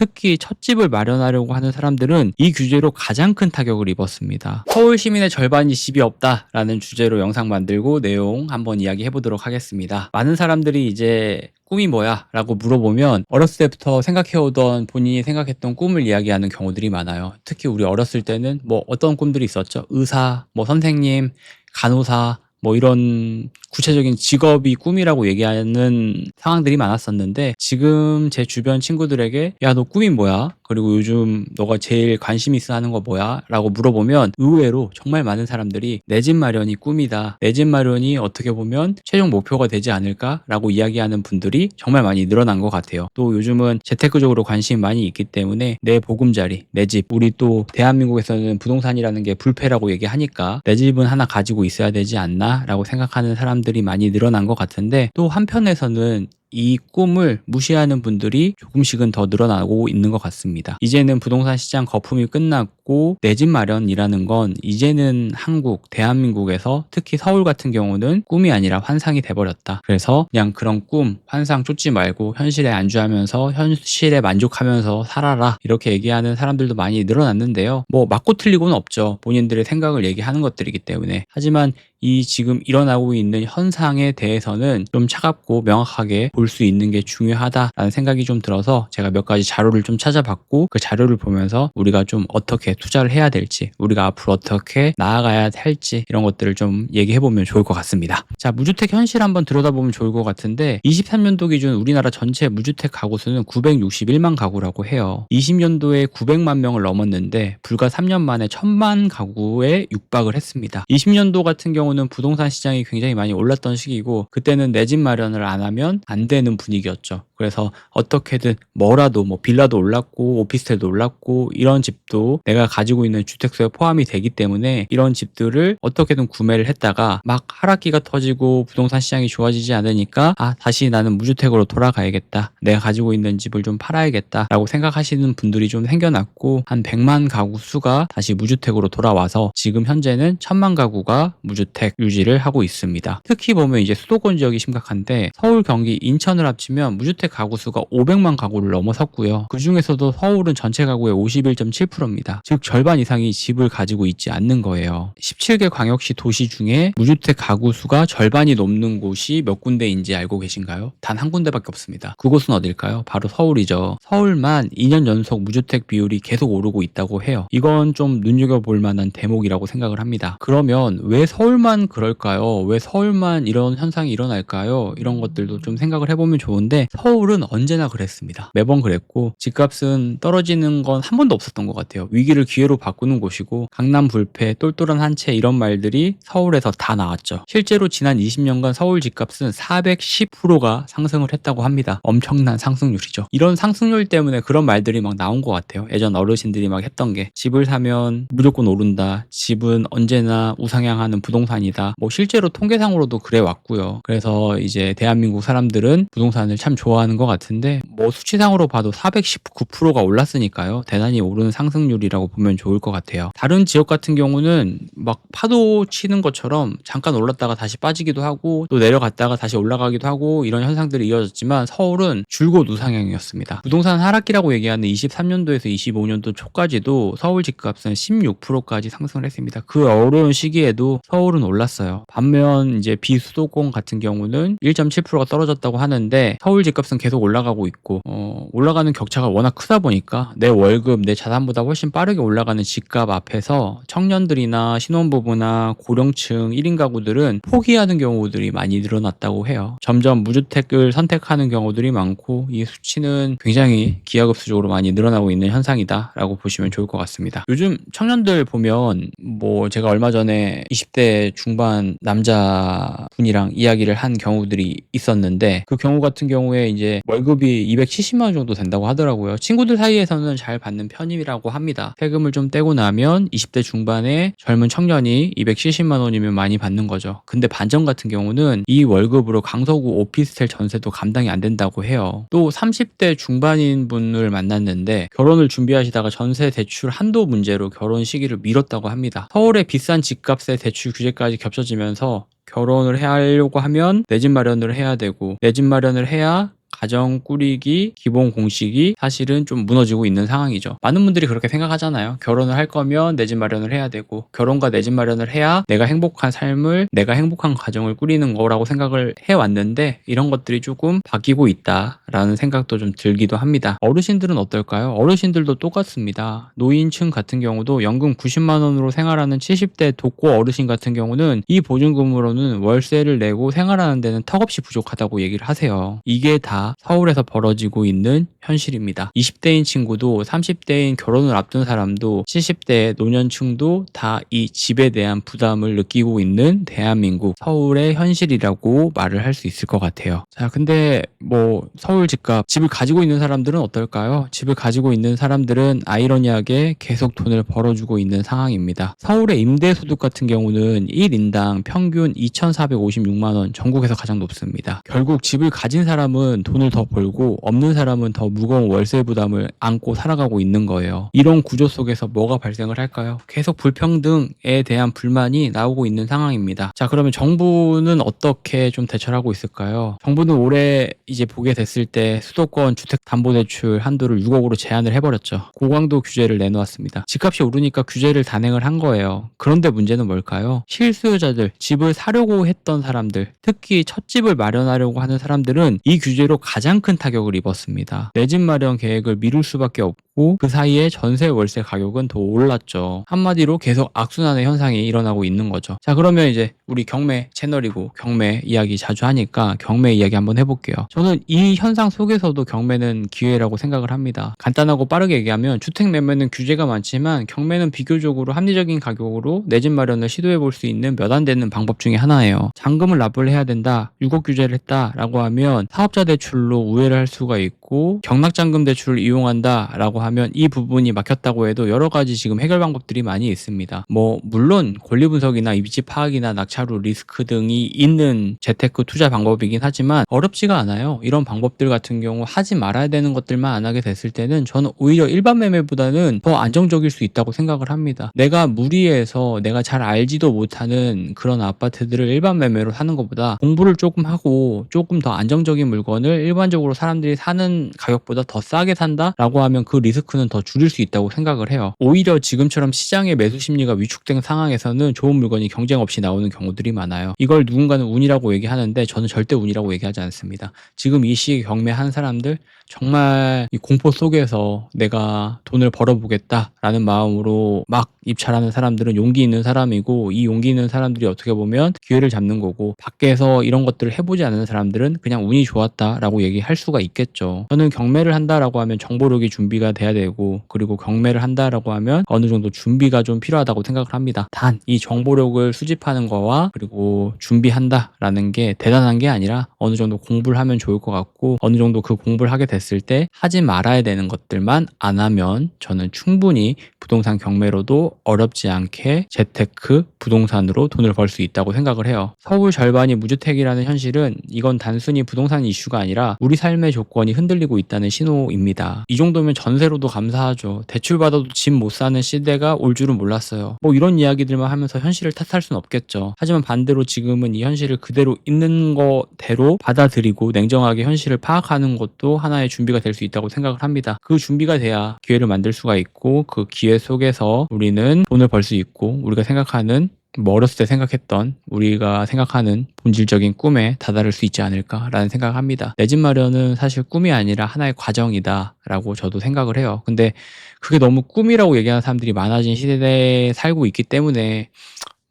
특히 첫 집을 마련하려고 하는 사람들은 이 규제로 가장 큰 타격을 입었습니다. 서울 시민의 절반이 집이 없다라는 주제로 영상 만들고 내용 한번 이야기해 보도록 하겠습니다. 많은 사람들이 이제 꿈이 뭐야? 라고 물어보면 어렸을 때부터 생각해오던 본인이 생각했던 꿈을 이야기하는 경우들이 많아요. 특히 우리 어렸을 때는 뭐 어떤 꿈들이 있었죠? 의사, 뭐 선생님, 간호사, 뭐 이런 구체적인 직업이 꿈이라고 얘기하는 상황들이 많았었는데 지금 제 주변 친구들에게 야 너 꿈이 뭐야? 그리고 요즘 너가 제일 관심 있어 하는 거 뭐야? 라고 물어보면 의외로 정말 많은 사람들이 내 집 마련이 꿈이다. 내 집 마련이 어떻게 보면 최종 목표가 되지 않을까? 라고 이야기하는 분들이 정말 많이 늘어난 것 같아요. 또 요즘은 재테크적으로 관심이 많이 있기 때문에 내 보금자리, 내 집, 우리 또 대한민국에서는 부동산이라는 게 불패라고 얘기하니까 내 집은 하나 가지고 있어야 되지 않나? 라고 생각하는 사람들이 많이 늘어난 것 같은데 또 한편에서는 이 꿈을 무시하는 분들이 조금씩은 더 늘어나고 있는 것 같습니다. 이제는 부동산 시장 거품이 끝났고 내 집 마련이라는 건 이제는 한국, 대한민국에서 특히 서울 같은 경우는 꿈이 아니라 환상이 돼버렸다. 그래서 그냥 그런 꿈, 환상 쫓지 말고 현실에 안주하면서 현실에 만족하면서 살아라. 이렇게 얘기하는 사람들도 많이 늘어났는데요. 뭐 맞고 틀리고는 없죠. 본인들의 생각을 얘기하는 것들이기 때문에. 하지만 이 지금 일어나고 있는 현상에 대해서는 좀 차갑고 명확하게 볼 수 있는 게 중요하다라는 생각이 좀 들어서 제가 몇 가지 자료를 좀 찾아봤고 그 자료를 보면서 우리가 좀 어떻게 투자를 해야 될지 우리가 앞으로 어떻게 나아가야 할지 이런 것들을 좀 얘기해 보면 좋을 것 같습니다. 자 무주택 현실 한번 들여다보면 좋을 것 같은데 23년도 기준 우리나라 전체 무주택 가구 수는 961만 가구라고 해요. 20년도에 900만 명을 넘었는데 불과 3년 만에 1000만 가구에 육박을 했습니다. 20년도 같은 경우 는 부동산 시장이 굉장히 많이 올랐던 시기고 그때는 내 집 마련을 안 하면 안 되는 분위기였죠. 그래서 어떻게든 뭐라도 뭐 빌라도 올랐고 오피스텔도 올랐고 이런 집도 내가 가지고 있는 주택수에 포함이 되기 때문에 이런 집들을 어떻게든 구매를 했다가 막 하락기가 터지고 부동산 시장이 좋아지지 않으니까 아 다시 나는 무주택으로 돌아가야겠다. 내가 가지고 있는 집을 좀 팔아야겠다라고 생각하시는 분들이 좀 생겨났고 한 100만 가구 수가 다시 무주택으로 돌아와서 지금 현재는 1000만 가구가 무주택 유지를 하고 있습니다. 특히 보면 이제 수도권 지역이 심각한데 서울, 경기, 인천을 합치면 무주택 가구 수가 500만 가구를 넘어섰고요. 그 중에서도 서울은 전체 가구의 51.7%입니다. 즉 절반 이상이 집을 가지고 있지 않는 거예요. 17개 광역시 도시 중에 무주택 가구 수가 절반이 넘는 곳이 몇 군데인지 알고 계신가요? 단 한 군데밖에 없습니다. 그곳은 어딜까요? 바로 서울이죠. 서울만 2년 연속 무주택 비율이 계속 오르고 있다고 해요. 이건 좀 눈여겨볼 만한 대목이라고 생각을 합니다. 그러면 왜 서울만 그럴까요? 왜 서울만 이런 현상이 일어날까요? 이런 것들도 좀 생각을 해보면 좋은데 서울은 언제나 그랬습니다. 매번 그랬고 집값은 떨어지는 건 한 번도 없었던 것 같아요. 위기를 기회로 바꾸는 곳이고 강남 불패, 똘똘한 한 채 이런 말들이 서울에서 다 나왔죠. 실제로 지난 20년간 서울 집값은 410%가 상승을 했다고 합니다. 엄청난 상승률이죠. 이런 상승률 때문에 그런 말들이 막 나온 것 같아요. 예전 어르신들이 막 했던 게 집을 사면 무조건 오른다. 집은 언제나 우상향하는 부동산 이다. 뭐 실제로 통계상으로도 그래 왔고요. 그래서 이제 대한민국 사람들은 부동산을 참 좋아하는 것 같은데 뭐 수치상으로 봐도 419%가 올랐으니까요. 대단히 오르는 상승률이라고 보면 좋을 것 같아요. 다른 지역 같은 경우는 막 파도 치는 것처럼 잠깐 올랐다가 다시 빠지기도 하고 또 내려갔다가 다시 올라가기도 하고 이런 현상들이 이어졌지만 서울은 줄곧 우상향이었습니다. 부동산 하락기라고 얘기하는 23년도에서 25년도 초까지도 서울 집값은 16%까지 상승을 했습니다. 그 어려운 시기에도 서울은 올랐어요. 반면 이제 비수도권 같은 경우는 1.7%가 떨어졌다고 하는데 서울 집값은 계속 올라가고 있고 어, 올라가는 격차가 워낙 크다 보니까 내 월급 내 자산보다 훨씬 빠르게 올라가는 집값 앞에서 청년들이나 신혼부부나 고령층 1인 가구들은 포기하는 경우들이 많이 늘어났다고 해요. 점점 무주택을 선택하는 경우들이 많고 이 수치는 굉장히 기하급수적으로 많이 늘어나고 있는 현상이다라고 보시면 좋을 것 같습니다. 요즘 청년들 보면 뭐 제가 얼마 전에 20대 중반 남자분이랑 이야기를 한 경우들이 있었는데 그 경우 같은 경우에 이제 월급이 270만 원 정도 된다고 하더라고요. 친구들 사이에서는 잘 받는 편이라고 합니다. 세금을 좀 떼고 나면 20대 중반에 젊은 청년이 270만 원이면 많이 받는 거죠. 근데 반전 같은 경우는 이 월급으로 강서구 오피스텔 전세도 감당이 안 된다고 해요. 또 30대 중반인 분을 만났는데 결혼을 준비하시다가 전세 대출 한도 문제로 결혼 시기를 미뤘다고 합니다. 서울의 비싼 집값에 대출 규 제까지 겹쳐지면서 결혼을 해야 하려고 하면 내 집 마련을 해야 되고 내 집 마련을 해야 가정 꾸리기 기본 공식이 사실은 좀 무너지고 있는 상황이죠. 많은 분들이 그렇게 생각하잖아요. 결혼을 할 거면 내 집 마련을 해야 되고 결혼과 내 집 마련을 해야 내가 행복한 삶을 내가 행복한 가정을 꾸리는 거라고 생각을 해왔는데 이런 것들이 조금 바뀌고 있다라는 생각도 좀 들기도 합니다. 어르신들은 어떨까요? 어르신들도 똑같습니다. 노인층 같은 경우도 연금 90만 원으로 생활하는 70대 독고 어르신 같은 경우는 이 보증금으로는 월세를 내고 생활하는 데는 턱없이 부족하다고 얘기를 하세요. 이게 다 서울에서 벌어지고 있는 현실입니다. 20대인 친구도 30대인 결혼을 앞둔 사람도 70대 노년층도 다 이 집에 대한 부담을 느끼고 있는 대한민국 서울의 현실이라고 말을 할 수 있을 것 같아요. 자, 근데 뭐 서울 집값 집을 가지고 있는 사람들은 어떨까요? 집을 가지고 있는 사람들은 아이러니하게 계속 돈을 벌어주고 있는 상황입니다. 서울의 임대소득 같은 경우는 1인당 평균 2,456만 원 전국에서 가장 높습니다. 결국 집을 가진 사람은 돈을 더 벌고 없는 사람은 더 무거운 월세 부담을 안고 살아가고 있는 거예요. 이런 구조 속에서 뭐가 발생을 할까요? 계속 불평등에 대한 불만이 나오고 있는 상황입니다. 자, 그러면 정부는 어떻게 좀 대처를 하고 있을까요? 정부는 올해 이제 보게 됐을 때 수도권 주택 담보 대출 한도를 6억으로 제한을 해버렸죠. 고강도 규제를 내놓았습니다. 집값이 오르니까 규제를 단행을 한 거예요. 그런데 문제는 뭘까요? 실수요자들, 집을 사려고 했던 사람들, 특히 첫 집을 마련하려고 하는 사람들은 이 규제로 가장 큰 타격을 입었습니다. 내 집 마련 계획을 미룰 수밖에 없고 그 사이에 전세 월세 가격은 더 올랐죠. 한마디로 계속 악순환의 현상이 일어나고 있는 거죠. 자, 그러면 이제 우리 경매 채널이고 경매 이야기 자주 하니까 경매 이야기 한번 해볼게요. 저는 이 현상 속에서도 경매는 기회라고 생각을 합니다. 간단하고 빠르게 얘기하면 주택 매매는 규제가 많지만 경매는 비교적으로 합리적인 가격으로 내 집 마련을 시도해 볼 수 있는 몇 안 되는 방법 중에 하나예요. 잔금을 납부를 해야 된다. 6억 규제를 했다라고 하면 사업자 대출로 우회를 할 수가 있고 경락잔금 대출을 이용한다라고 하면 이 부분이 막혔다고 해도 여러 가지 지금 해결 방법들이 많이 있습니다. 뭐 물론 권리 분석이나 입지 파악이나 낙찰후 리스크 등이 있는 재테크 투자 방법이긴 하지만 어렵지가 않아요. 이런 방법들 같은 경우 하지 말아야 되는 것들만 안 하게 됐을 때는 저는 오히려 일반 매매보다는 더 안정적일 수 있다고 생각을 합니다. 내가 무리해서 내가 잘 알지도 못하는 그런 아파트들을 일반 매매로 사는 것보다 공부를 조금 하고 조금 더 안정적인 물건을 일반적으로 사람들이 사는 가격보다 더 싸게 산다라고 하면 그 리스크는 더 줄일 수 있다고 생각을 해요. 오히려 지금처럼 시장의 매수 심리가 위축된 상황에서는 좋은 물건이 경쟁 없이 나오는 경우들이 많아요. 이걸 누군가는 운이라고 얘기하는데 저는 절대 운이라고 얘기하지 않습니다. 지금 이 시기에 경매한 사람들 정말 이 공포 속에서 내가 돈을 벌어보겠다라는 마음으로 막 입찰하는 사람들은 용기 있는 사람이고 이 용기 있는 사람들이 어떻게 보면 기회를 잡는 거고 밖에서 이런 것들을 해보지 않는 사람들은 그냥 운이 좋았다라고 얘기할 수가 있겠죠. 저는 경매를 한다라고 하면 정보력이 준비가 돼야 되고 그리고 경매를 한다라고 하면 어느 정도 준비가 좀 필요하다고 생각을 합니다. 단 이 정보력을 수집하는 거와 그리고 준비한다라는 게 대단한 게 아니라 어느 정도 공부를 하면 좋을 것 같고 어느 정도 그 공부를 하게 됐을 때 하지 말아야 되는 것들만 안 하면 저는 충분히 부동산 경매로도 어렵지 않게 재테크 부동산으로 돈을 벌 수 있다고 생각을 해요. 서울 절반이 무주택이라는 현실은 이건 단순히 부동산 이슈가 아니라 우리 삶의 조건이 흔들 리고 있다는 신호입니다. 이 정도면 전세로도 감사하죠. 대출 받아도 집 못 사는 시대가 올 줄은 몰랐어요. 뭐 이런 이야기들만 하면서 현실을 탓할 수는 없겠죠. 하지만 반대로 지금은 이 현실을 그대로 있는 거대로 받아들이고 냉정하게 현실을 파악하는 것도 하나의 준비가 될 수 있다고 생각을 합니다. 그 준비가 돼야 기회를 만들 수가 있고 그 기회 속에서 우리는 돈을 벌 수 있고 우리가 생각하는 뭐 어렸을 때 생각했던 우리가 생각하는 본질적인 꿈에 다다를 수 있지 않을까라는 생각을 합니다. 내 집 마련은 사실 꿈이 아니라 하나의 과정이다라고 저도 생각을 해요. 근데 그게 너무 꿈이라고 얘기하는 사람들이 많아진 시대에 살고 있기 때문에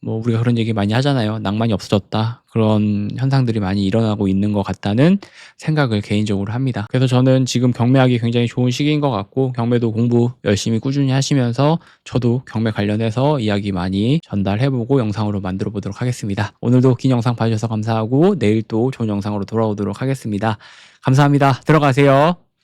뭐 우리가 그런 얘기 많이 하잖아요. 낭만이 없어졌다. 그런 현상들이 많이 일어나고 있는 것 같다는 생각을 개인적으로 합니다. 그래서 저는 지금 경매하기 굉장히 좋은 시기인 것 같고 경매도 공부 열심히 꾸준히 하시면서 저도 경매 관련해서 이야기 많이 전달해보고 영상으로 만들어 보도록 하겠습니다. 오늘도 긴 영상 봐주셔서 감사하고 내일 또 좋은 영상으로 돌아오도록 하겠습니다. 감사합니다. 들어가세요.